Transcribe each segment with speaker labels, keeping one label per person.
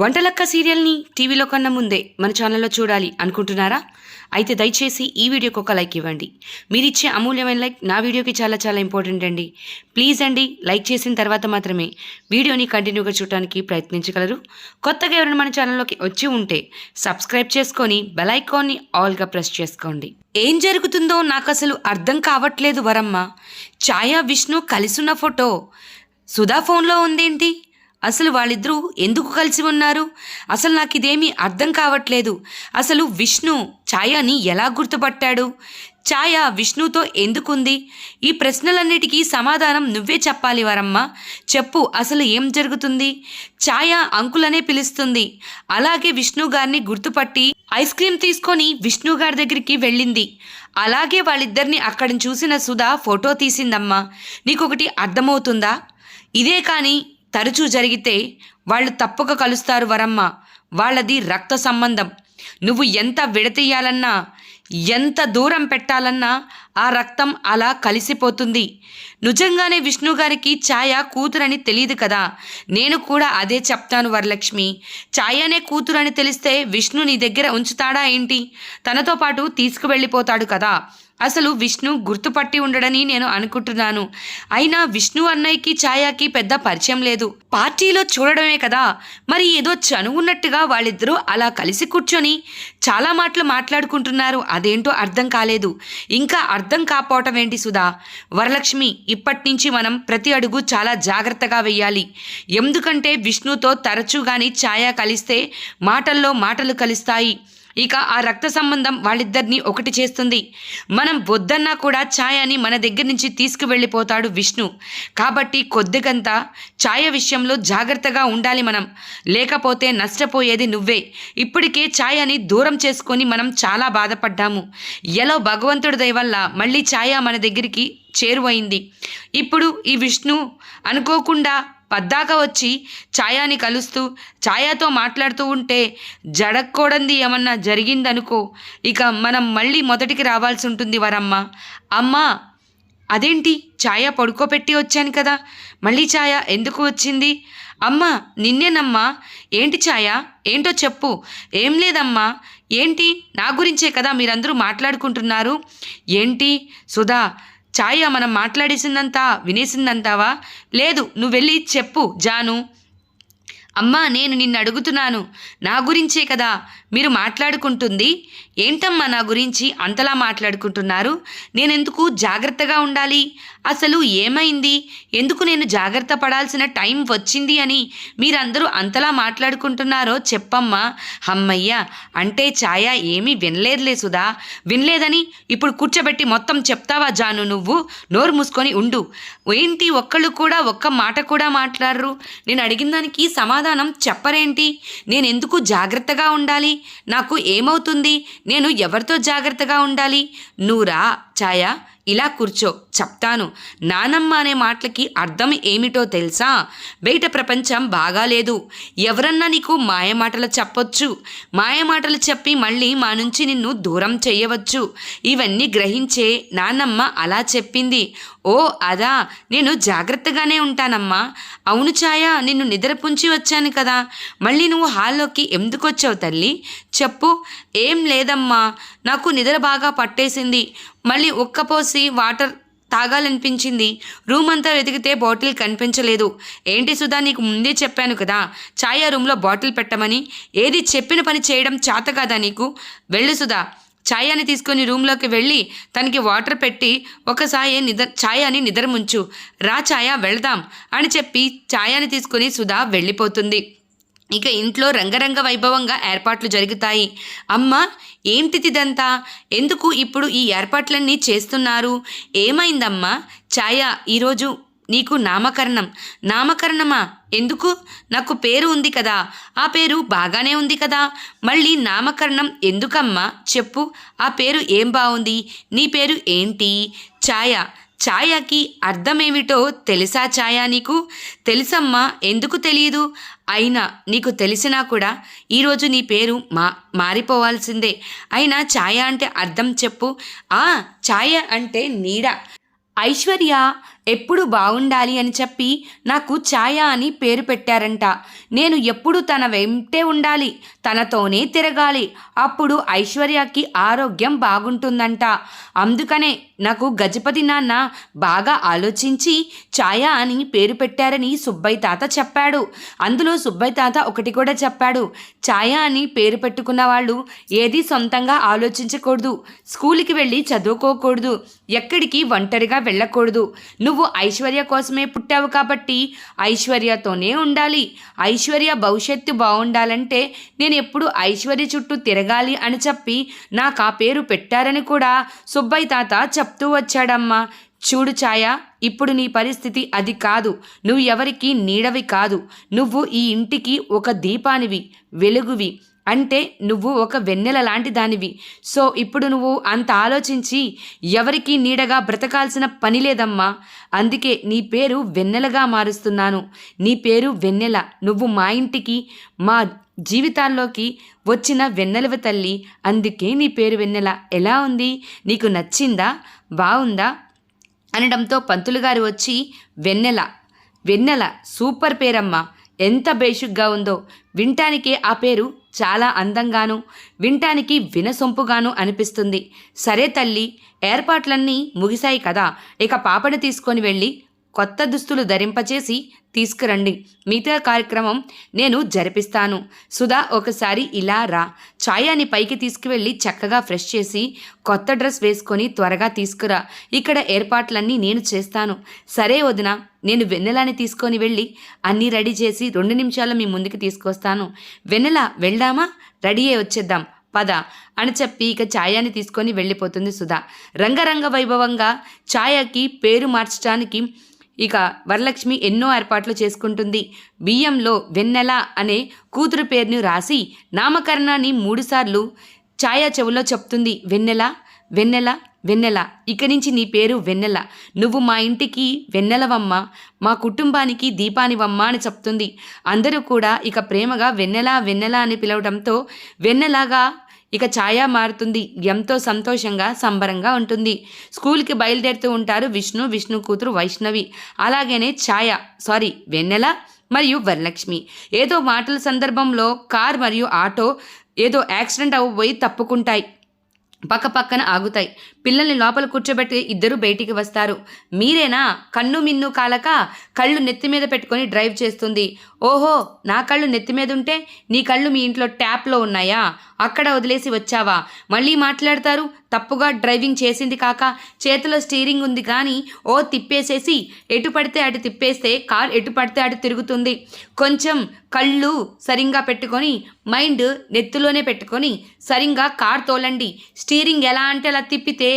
Speaker 1: వంటలక్క సీరియల్ని టీవీలో కన్నా ముందే మన ఛానల్లో చూడాలి అనుకుంటున్నారా? అయితే దయచేసి ఈ వీడియోకి ఒక లైక్ ఇవ్వండి. మీరిచ్చే అమూల్యమైన లైక్ నా వీడియోకి చాలా చాలా ఇంపార్టెంట్ అండి. ప్లీజ్ అండి లైక్ చేసిన తర్వాత మాత్రమే వీడియోని కంటిన్యూగా చూడటానికి ప్రయత్నించగలరు. కొత్తగా ఎవరైనా మన ఛానల్లోకి వచ్చి ఉంటే సబ్స్క్రైబ్ చేసుకొని బెల్ ఐకాన్ని ఆల్గా ప్రెస్ చేసుకోండి. ఏం జరుగుతుందో నాకు అసలు అర్థం కావట్లేదు వరమ్మ. ఛాయా విష్ణు కలిసున్న ఫోటో. సుధా ఫోన్లో ఉందేంటి? అసలు వాళ్ళిద్దరూ ఎందుకు కలిసి ఉన్నారు? అసలు నాకు ఇదేమీ అర్థం కావట్లేదు. అసలు విష్ణు ఛాయాని ఎలా గుర్తుపట్టాడు? ఛాయ విష్ణుతో ఎందుకుంది? ఈ ప్రశ్నలన్నిటికీ సమాధానం నువ్వే చెప్పాలి వరమ్మ. చెప్పు అసలు ఏం జరుగుతుంది? ఛాయ అంకులనే పిలుస్తుంది. అలాగే విష్ణు గారిని గుర్తుపట్టి ఐస్ క్రీమ్ తీసుకొని విష్ణు గారి దగ్గరికి వెళ్ళింది. అలాగే వాళ్ళిద్దరిని అక్కడ చూసిన సుధా ఫోటో తీసిందమ్మా. నీకొకటి అర్థమవుతుందా? ఇదే కానీ తరచూ జరిగితే వాళ్ళు తప్పక కలుస్తారు వరమ్మ. వాళ్ళది రక్త సంబంధం. నువ్వు ఎంత విడతీయాలన్నా ఎంత దూరం పెట్టాలన్నా ఆ రక్తం అలా కలిసిపోతుంది. నిజంగానే విష్ణు గారికి ఛాయ కూతురని తెలియదు కదా. నేను కూడా అదే చెప్తాను వరలక్ష్మి. ఛాయనే కూతురని తెలిస్తే విష్ణు నీ దగ్గర ఉంచుతాడా ఏంటి? తనతో పాటు తీసుకువెళ్ళిపోతాడు కదా. అసలు విష్ణు గుర్తుపట్టి ఉండడని నేను అనుకుంటున్నాను. అయినా విష్ణు అన్నయ్యకి ఛాయాకి పెద్ద పరిచయం లేదు. పార్టీలో చూడడమే కదా. మరి ఏదో చనువున్నట్టుగా వాళ్ళిద్దరూ అలా కలిసి కూర్చొని చాలా మాటలు మాట్లాడుకుంటున్నారు. అదేంటో అర్థం కాలేదు. ఇంకా అర్థం కాపోవటం ఏంటి సుధా? వరలక్ష్మి ఇప్పటి నుంచి మనం ప్రతి అడుగు చాలా జాగ్రత్తగా వెయ్యాలి. ఎందుకంటే విష్ణుతో తరచుగాని ఛాయా కలిస్తే మాటల్లో మాటలు కలుస్తాయి. ఇక ఆ రక్త సంబంధం వాళ్ళిద్దరిని ఒకటి చేస్తుంది. మనం వద్దన్నా కూడా ఛాయని మన దగ్గర నుంచి తీసుకువెళ్ళిపోతాడు విష్ణు. కాబట్టి కొద్దిగంత ఛాయ విషయంలో జాగ్రత్తగా ఉండాలి మనం. లేకపోతే నష్టపోయేది నువ్వే. ఇప్పటికే ఛాయని దూరం చేసుకొని మనం చాలా బాధపడ్డాము. ఎలా భగవంతుడి దయ వల్ల మళ్ళీ ఛాయ మన దగ్గరికి చేరువైంది. ఇప్పుడు ఈ విష్ణు అనుకోకుండా పద్దాక వచ్చి ఛాయాని కలుస్తూ ఛాయాతో మాట్లాడుతూ ఉంటే జడక్కూడంది ఏమన్నా జరిగిందనుకో ఇక మనం మళ్ళీ మొదటికి రావాల్సి ఉంటుంది వరమ్మ. అమ్మా అదేంటి? ఛాయ పడుకోబెట్టి వచ్చాను కదా. మళ్ళీ ఛాయ ఎందుకు వచ్చింది? అమ్మా నిన్నేనమ్మా. ఏంటి ఛాయ? ఏంటో చెప్పు. ఏం లేదమ్మా. ఏంటి? నా గురించే కదా మీరందరూ మాట్లాడుకుంటున్నారు. ఏంటి? సుధా ఛాయ మనం మాట్లాడేసిందంతా వినేసిందంతావా? లేదు నువ్వు వెళ్ళి చెప్పు జాను. అమ్మా నేను నిన్ను అడుగుతున్నాను నా గురించే కదా మీరు మాట్లాడుకుంటుంది. ఏంటమ్మా నా గురించి అంతలా మాట్లాడుకుంటున్నారు? నేనెందుకు జాగ్రత్తగా ఉండాలి? అసలు ఏమైంది? ఎందుకు నేను జాగ్రత్త పడాల్సిన టైం వచ్చింది అని మీరందరూ అంతలా మాట్లాడుకుంటున్నారో చెప్పమ్మా. అమ్మయ్య అంటే ఛాయ ఏమీ వినలేదులే సుధా. వినలేదని ఇప్పుడు కూర్చోబెట్టి మొత్తం చెప్తావా జాను నువ్వు? నోరు మూసుకొని ఉండు. ఏంటి ఒక్కళ్ళు కూడా ఒక్క మాట కూడా మాట్లాడరు? నేను అడిగిన దానికి సమాధానం చెప్పరేంటి? నేను ఎందుకు జాగ్రత్తగా ఉండాలి? నాకు ఏమవుతుంది? నేను ఎవరితో జాగ్రత్తగా ఉండాలి? నూరా ఛాయ ఇలా కూర్చో చెప్తాను. నానమ్మ అనే మాటలకి అర్థం ఏమిటో తెలుసా? బయట ప్రపంచం బాగాలేదు ఎవరన్నా నీకు మాయమాటలు చెప్పొచ్చు. మాయమాటలు చెప్పి మళ్ళీ మా నుంచి నిన్ను దూరం చేయవచ్చు. ఇవన్నీ గ్రహించే నానమ్మ అలా చెప్పింది. ఓ అదా నేను జాగ్రత్తగానే ఉంటానమ్మా. అవును ఛాయ నిన్ను నిద్రపుంచి వచ్చాను కదా. మళ్ళీ నువ్వు హాల్లోకి ఎందుకు వచ్చావు తల్లి? చెప్పు. ఏం లేదమ్మా. నాకు నిద్ర బాగా పట్టేసింది. మళ్ళీ ఉక్కపోసి వాటర్ తాగాలనిపించింది. రూమ్ అంతా వెతికితే బాటిల్ కనిపించలేదు. ఏంటి సుధా నీకు ముందే చెప్పాను కదా. ఛాయ రూమ్లో బాటిల్ పెట్టమని. ఏది చెప్పిన పని చేయడం చేత కదా నీకు? వెళ్ళు సుధా. ఛాయాని తీసుకొని రూమ్లోకి వెళ్ళి తనకి వాటర్ పెట్టి ఒకసారి నిద్ర ఛాయాని నిద్రముంచు. రా ఛాయ వెళదాం అని చెప్పి ఛాయాని తీసుకొని సుధా వెళ్ళిపోతుంది. ఇక ఇంట్లో రంగరంగ వైభవంగా ఏర్పాట్లు జరుగుతాయి. అమ్మ ఏంటిదిదంతా ఎందుకు ఇప్పుడు ఈ ఏర్పాట్లన్నీ చేస్తున్నారు? ఏమైందమ్మా? ఛాయ ఈరోజు నీకు నామకరణం. నామకరణమా? ఎందుకు? నాకు పేరు ఉంది కదా. ఆ పేరు బాగానే ఉంది కదా. మళ్ళీ నామకరణం ఎందుకమ్మా? చెప్పు. ఆ పేరు ఏం బాగుంది? నీ పేరు ఏంటి? ఛాయ. ఛాయకి అర్థమేమిటో తెలుసా ఛాయ నీకు? తెలుసమ్మా ఎందుకు తెలియదు అయినా నీకు తెలిసినా కూడా ఈరోజు నీ పేరు మా మారిపోవాల్సిందే. అయినా ఛాయ అంటే అర్థం చెప్పు. ఆ ఛాయ అంటే నీడ. ఐశ్వర్య ఎప్పుడు బాగుండాలి అని చెప్పి నాకు ఛాయ అని పేరు పెట్టారంట. నేను ఎప్పుడు తన వెంటే ఉండాలి తనతోనే తిరగాలి అప్పుడు ఐశ్వర్యకి ఆరోగ్యం బాగుంటుందంట. అందుకనే నాకు గజపతి నాన్న బాగా ఆలోచించి ఛాయ అని పేరు పెట్టారని సుబ్బయ్య తాత చెప్పాడు. అందులో సుబ్బయ్య తాత ఒకటి కూడా చెప్పాడు. ఛాయ అని పేరు పెట్టుకున్న వాళ్ళు ఏది సొంతంగా ఆలోచించకూడదు స్కూల్కి వెళ్ళి చదువుకోకూడదు ఎక్కడికి ఒంటరిగా వెళ్ళకూడదు. నువ్వు నువ్వు ఐశ్వర్య కోసమే పుట్టావు కాబట్టి ఐశ్వర్యతోనే ఉండాలి. ఐశ్వర్య భవిష్యత్తు బాగుండాలంటే నేను ఎప్పుడు ఐశ్వర్య చుట్టూ తిరగాలి అని చెప్పి నాకు ఆ పేరు పెట్టారని కూడా సుబ్బయ్య తాత చెప్తూ వచ్చాడమ్మా. చూడు ఛాయ ఇప్పుడు నీ పరిస్థితి అది కాదు. నువ్వు ఎవరికి నీడవి కాదు. నువ్వు ఈ ఇంటికి ఒక దీపానివి వెలుగువి. అంటే నువ్వు ఒక వెన్నెల లాంటి దానివి సో ఇప్పుడు నువ్వు అంత ఆలోచించి ఎవరికి నీడగా బ్రతకాల్సిన పని లేదమ్మా. అందుకే నీ పేరు వెన్నెలగా మారుస్తున్నాను. నీ పేరు వెన్నెల. నువ్వు మా ఇంటికి మా జీవితాల్లోకి వచ్చిన వెన్నెలవ తల్లి. అందుకే నీ పేరు వెన్నెల. ఎలా ఉంది? నీకు నచ్చిందా? బాగుందా అనడంతో పంతులు గారు వచ్చి వెన్నెల. వెన్నెల సూపర్ పేరమ్మా. ఎంత బేషుగ్గా ఉందో. వింటానికి ఆ పేరు చాలా అందంగాను వింటానికి వినసొంపుగాను అనిపిస్తుంది. సరే తల్లి ఏర్పాట్లన్నీ ముగిశాయి కదా. ఇక పాపను తీసుకొని వెళ్ళి కొత్త దుస్తులు ధరింపచేసి తీసుకురండి. మిగతా కార్యక్రమం నేను జరిపిస్తాను. సుధా ఒకసారి ఇలా రా. ఛాయాని పైకి తీసుకువెళ్ళి చక్కగా ఫ్రెష్ చేసి కొత్త డ్రెస్ వేసుకొని త్వరగా తీసుకురా. ఇక్కడ ఏర్పాట్లన్నీ నేను చేస్తాను. సరే వదిన. నేను వెన్నెలాని తీసుకొని వెళ్ళి అన్నీ రెడీ చేసి రెండు నిమిషాల్లో మీ ముందుకు తీసుకొస్తాను. వెన్నెల వెళ్దామా? రెడీ అయి వచ్చేద్దాం. పద అని చెప్పి ఇక ఛాయాని తీసుకొని వెళ్ళిపోతుంది సుధా. రంగరంగ వైభవంగా ఛాయకి పేరు మార్చడానికి ఇక వరలక్ష్మి ఎన్నో ఏర్పాట్లు చేసుకుంటుంది. బియ్యంలో వెన్నెల అనే కూతురు పేరును రాసి నామకరణాన్ని మూడుసార్లు ఛాయా చెవులో చెప్తుంది. వెన్నెల వెన్నెల వెన్నెల. ఇక నుంచి నీ పేరు వెన్నెల. నువ్వు మా ఇంటికి వెన్నెలవమ్మ మా కుటుంబానికి దీపానివమ్మ అని చెప్తుంది. అందరూ కూడా ఇక ప్రేమగా వెన్నెల వెన్నెల అని పిలవడంతో వెన్నెలాగా ఇక ఛాయ మారుతుంది. ఎంతో సంతోషంగా సంబరంగా ఉంటుంది. స్కూల్కి బయలుదేరుతూ ఉంటారు విష్ణు విష్ణు కూతురు వైష్ణవి. అలాగనే ఛాయ సారీ వెన్నెల మరియు వరలక్ష్మి. ఏదో మాటల సందర్భంలో కార్ మరియు ఆటో ఏదో యాక్సిడెంట్ అవ్వబోయి తప్పుకుంటాయి. పక్కపక్కన ఆగుతాయి. పిల్లల్ని లోపల కూర్చోబెట్టి ఇద్దరు బయటికి వస్తారు. మీరేనా? కన్ను మిన్ను కాలక కళ్ళు నెత్తి మీద పెట్టుకొని డ్రైవ్ చేస్తుంది. ఓహో నా కళ్ళు నెత్తి మీద ఉంటే నీ కళ్ళు మీ ఇంట్లో ట్యాప్లో ఉన్నాయా? అక్కడ వదిలేసి వచ్చావా? మళ్ళీ మాట్లాడతారు? తప్పుగా డ్రైవింగ్ చేసింది కాక చేతిలో స్టీరింగ్ ఉంది కానీ ఓ తిప్పేసేసి ఎటు పడితే అటు తిప్పేస్తే కార్ ఎటు పడితే అటు తిరుగుతుంది. కొంచెం కళ్ళు సరిగ్గా పెట్టుకొని మైండ్ నెత్తిలోనే పెట్టుకొని సరిగ్గా కార్ తోలండి. స్టీరింగ్ ఎలా అంటే అలా తిప్పితే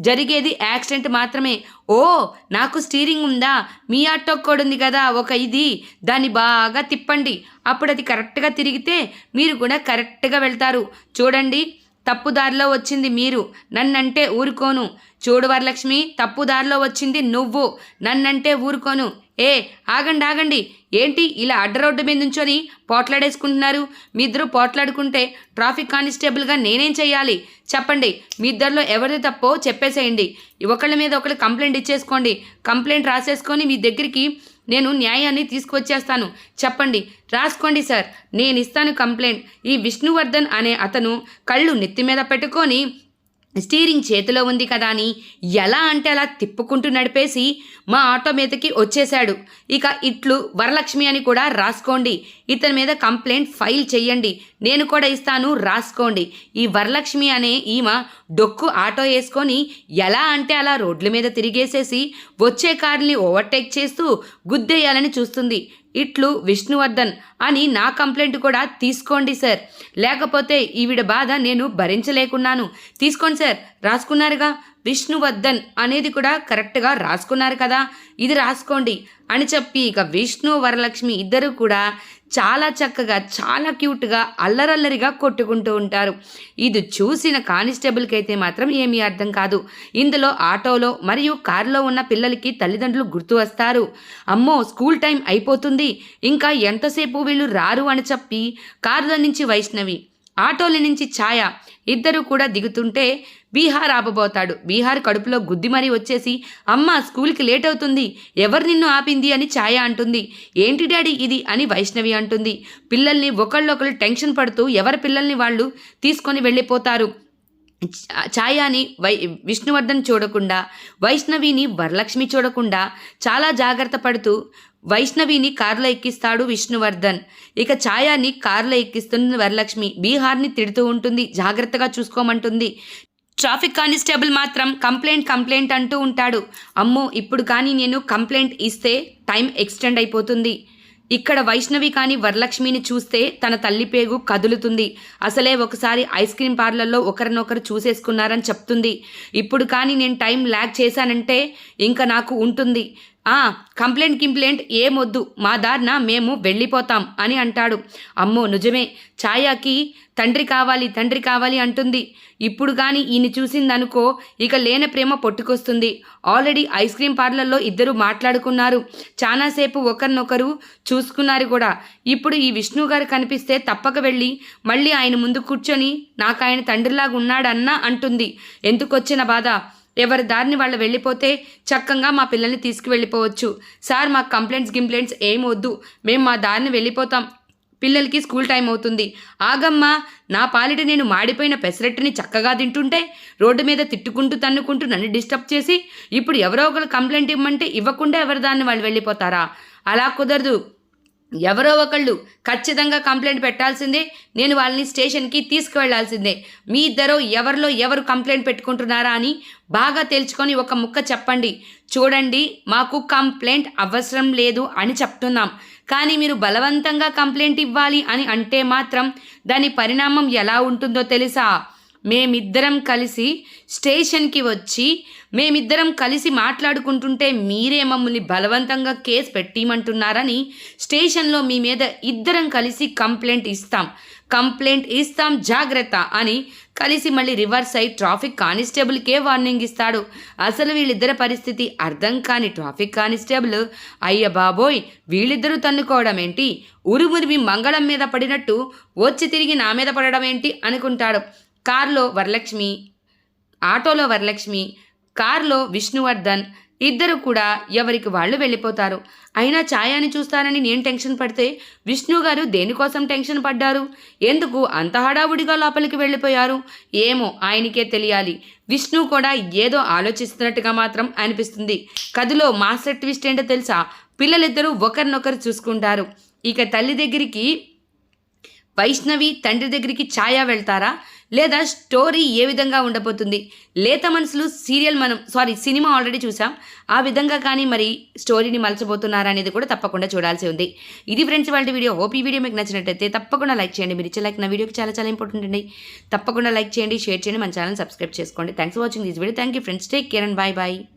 Speaker 1: జరిగేది యాక్సిడెంట్ మాత్రమే. ఓ నాకు స్టీరింగ్ ఉందా? మీ ఆటో కూడా ఉంది కదా ఒక ఇది. దాన్ని బాగా తిప్పండి. అప్పుడు అది కరెక్ట్గా తిరిగితే మీరు కూడా కరెక్ట్గా వెళ్తారు. చూడండి తప్పుదారిలో వచ్చింది మీరు. నన్నంటే ఊరుకోను. చూడు వరలక్ష్మి తప్పుదారిలో వచ్చింది నువ్వు. నన్నంటే ఊరుకోను. ఏ ఆగండి ఆగండి. ఏంటి ఇలా అడ్డ రోడ్డు మీద నుంచొని పోట్లాడేసుకుంటున్నారు? మీ ఇద్దరు పోట్లాడుకుంటే ట్రాఫిక్ కానిస్టేబుల్గా నేనేం చేయాలి చెప్పండి. మీ ఇద్దరిలో ఎవరిది తప్పో చెప్పేసేయండి. ఒకళ్ళ మీద ఒకళ్ళు కంప్లైంట్ ఇచ్చేసుకోండి. కంప్లైంట్ రాసేసుకొని మీ దగ్గరికి నేను న్యాయాన్ని తీసుకువచ్చేస్తాను. చెప్పండి. రాసుకోండి సార్. నేను ఇస్తాను కంప్లైంట్. ఈ విష్ణువర్ధన్ అనే అతను కళ్ళు నెత్తి మీద పెట్టుకొని స్టీరింగ్ చేతిలో ఉంది కదా అని ఎలా అంటే అలా తిప్పుకుంటూ నడిపేసి మా ఆటో మీదకి వచ్చేశాడు. ఇక ఇట్లు వరలక్ష్మి అని కూడా రాసుకోండి. ఇతని మీద కంప్లైంట్ ఫైల్ చెయ్యండి. నేను కూడా ఇస్తాను రాసుకోండి. ఈ వరలక్ష్మి అనే ఈమె డొక్కు ఆటో వేసుకొని ఎలా అంటే అలా రోడ్ల మీద తిరిగేసేసి వచ్చే కార్ని ఓవర్టేక్ చేస్తూ గుద్దేయాలని చూస్తుంది. ఇట్లు విష్ణువర్ధన్ అని నా కంప్లైంట్ కూడా తీసుకోండి సార్. లేకపోతే ఈవిడ బాధ నేను భరించలేకున్నాను. తీసుకోండి సార్. రాసుకున్నారుగా? విష్ణువర్ధన్ అనేది కూడా కరెక్ట్గా రాసుకున్నారు కదా. ఇది రాసుకోండి. అని చెప్పి ఇక విష్ణు వరలక్ష్మి ఇద్దరు కూడా చాలా చక్కగా చాలా క్యూట్గా అల్లరల్లరిగా కొట్టుకుంటూ ఉంటారు. ఇది చూసిన కానిస్టేబుల్కి అయితే మాత్రం ఏమీ అర్థం కాదు. ఇందులో ఆటోలో మరియు కారులో ఉన్న పిల్లలకి తల్లిదండ్రులు గుర్తు వస్తారు. అమ్మో స్కూల్ టైం అయిపోతుంది. ఇంకా ఎంతసేపు వీళ్ళు రారు అని చెప్పి కారులో నుంచి వైష్ణవి ఆటోల నుంచి ఛాయ ఇద్దరు కూడా దిగుతుంటే బీహార్ ఆపబోతాడు. బీహార్ కడుపులో గుద్ది మరీ వచ్చేసి అమ్మ స్కూల్కి లేట్ అవుతుంది ఎవరు నిన్ను ఆపింది అని ఛాయ అంటుంది. ఏంటి డాడీ ఇది అని వైష్ణవి అంటుంది. పిల్లల్ని ఒకళ్ళొకళ్ళు టెన్షన్ పడుతూ ఎవరి పిల్లల్ని వాళ్ళు తీసుకొని వెళ్ళిపోతారు. ఛాయాని వై విష్ణువర్ధన్ చూడకుండా వైష్ణవిని వరలక్ష్మి చూడకుండా చాలా జాగ్రత్త పడుతూ వైష్ణవిని కారులో ఎక్కిస్తాడు విష్ణువర్ధన్. ఇక ఛాయాని కారులో ఎక్కిస్తుంది వరలక్ష్మి బీహార్ని తిడుతూ ఉంటుంది. జాగ్రత్తగా చూసుకోమంటుంది. ట్రాఫిక్ కానిస్టేబుల్ మాత్రం కంప్లైంట్ కంప్లైంట్ అంటూ ఉంటాడు. అమ్మో ఇప్పుడు కానీ నేను కంప్లైంట్ ఇస్తే టైం ఎక్స్టెండ్ అయిపోతుంది. ఇక్కడ వైష్ణవి కానీ వరలక్ష్మిని చూస్తే తన తల్లి పేగు కదులుతుంది. అసలే ఒకసారి ఐస్ క్రీమ్ పార్లర్లో ఒకరినొకరు చూసేసుకున్నారని చెప్తుంది. ఇప్పుడు కానీ నేను టైం ల్యాగ్ చేశానంటే ఇంకా నాకు ఉంటుంది. కంప్లైంట్ కింప్లైంట్ ఏమొద్దు. మా దారిన మేము వెళ్ళిపోతాం అని అంటాడు. అమ్మో నిజమే. ఛాయాకి తండ్రి కావాలి తండ్రి కావాలి అంటుంది. ఇప్పుడు కానీ ఈయన చూసిందనుకో ఇక లేని ప్రేమ పొట్టుకొస్తుంది. ఆల్రెడీ ఐస్ క్రీమ్ పార్లర్లో ఇద్దరు మాట్లాడుకున్నారు. చాలాసేపు ఒకరినొకరు చూసుకున్నారు కూడా. ఇప్పుడు ఈ విష్ణు గారు కనిపిస్తే తప్పక వెళ్ళి మళ్ళీ ఆయన ముందు కూర్చొని నాకు ఆయన తండ్రిలాగా ఉన్నాడన్నా అంటుంది. ఎందుకొచ్చిన బాధ? ఎవరి దారిని వాళ్ళు వెళ్ళిపోతే చక్కగా మా పిల్లల్ని తీసుకువెళ్ళిపోవచ్చు. సార్ మాకు కంప్లైంట్స్ గింప్లైంట్స్ ఏం వద్దు. మేము మా దారిని వెళ్ళిపోతాం. పిల్లలకి స్కూల్ టైం అవుతుంది. ఆగమ్మా నా పాలిట నేను మాడిపోయిన పెసరట్టుని చక్కగా తింటుంటే రోడ్డు మీద తిట్టుకుంటూ తన్నుకుంటూ నన్ను డిస్టర్బ్ చేసి ఇప్పుడు ఎవరో ఒకరు కంప్లైంట్ ఇవ్వమంటే ఇవ్వకుండా ఎవరి దాన్ని వాళ్ళు వెళ్ళిపోతారా? అలా కుదరదు. ఎవరో ఒకళ్ళు ఖచ్చితంగా కంప్లైంట్ పెట్టాల్సిందే. నేను వాళ్ళని స్టేషన్కి తీసుకువెళ్ళాల్సిందే మీ ఇద్దరు ఎవరిలో ఎవరు కంప్లైంట్ పెట్టుకుంటున్నారా అని బాగా తేల్చుకొని ఒక ముక్క చెప్పండి. చూడండి మాకు కంప్లైంట్ అవసరం లేదు అని చెప్తున్నాం. కానీ మీరు బలవంతంగా కంప్లైంట్ ఇవ్వాలి అని అంటే మాత్రం దాని పరిణామం ఎలా ఉంటుందో తెలుసా? మేమిద్దరం కలిసి స్టేషన్కి వచ్చి మేమిద్దరం కలిసి మాట్లాడుకుంటుంటే మీరే మమ్మల్ని బలవంతంగా కేసు పెట్టిమంటున్నారని స్టేషన్లో మీ మీద ఇద్దరం కలిసి కంప్లైంట్ ఇస్తాం. కంప్లైంట్ ఇస్తాం జాగ్రత్త అని కలిసి మళ్ళీ రివర్స్ అయి ట్రాఫిక్ కానిస్టేబుల్కే వార్నింగ్ ఇస్తాడు. అసలు వీళ్ళిద్దరి పరిస్థితి అర్థం కాని ట్రాఫిక్ కానిస్టేబుల్ అయ్య బాబోయ్ వీళ్ళిద్దరూ తన్నుకోవడం ఏంటి? ఉరుమురిమి మంగళం మీద పడినట్టు వచ్చి తిరిగి నా మీద పడడం ఏంటి అనుకుంటాడు. కారులో వరలక్ష్మి ఆటోలో వరలక్ష్మి కారులో విష్ణువర్ధన్ ఇద్దరు కూడా ఎవరికి వాళ్ళు వెళ్ళిపోతారు. అయినా ఛాయాని చూస్తానని నేను టెన్షన్ పడితే విష్ణు గారు దేనికోసం టెన్షన్ పడ్డారు? ఎందుకు అంత హడావుడిగా లోపలికి వెళ్ళిపోయారు? ఏమో ఆయనకే తెలియాలి. విష్ణు కూడా ఏదో ఆలోచిస్తున్నట్టుగా మాత్రం అనిపిస్తుంది. కథలో మాస్టర్ ట్విస్ట్ ఏంటో తెలుసా? పిల్లలిద్దరూ ఒకరినొకరు చూసుకుంటారు. ఇక తల్లి దగ్గరికి వైష్ణవి తండ్రి దగ్గరికి ఛాయా వెళ్తారా? లేదా స్టోరీ ఏ విధంగా ఉండబోతుంది? లేత మనసులు సీరియల్ మనం సారీ సినిమా ఆల్రెడీ చూసాం. ఆ విధంగా కానీ మరి స్టోరీని మలచబోతున్నారా అనేది కూడా తప్పకుండా చూడాల్సి ఉంది. ఇది ఫ్రెండ్స్ వాళ్ళ వీడియో. హోప్ ఈ వీడియో మీకు నచ్చినట్టయితే తప్పకుండా లైక్ చేయండి. మీరు ఇచ్చే లైక్ నా వీడియోకి చాలా చాలా ఇంపార్టెంట్ అండి. తప్పకుండా లైక్ చేయండి షేర్ చేయండి మన ఛానల్ సబ్స్క్రైబ్ చేసుకోండి. Thanks for watching this video thank you friends take care and bye bye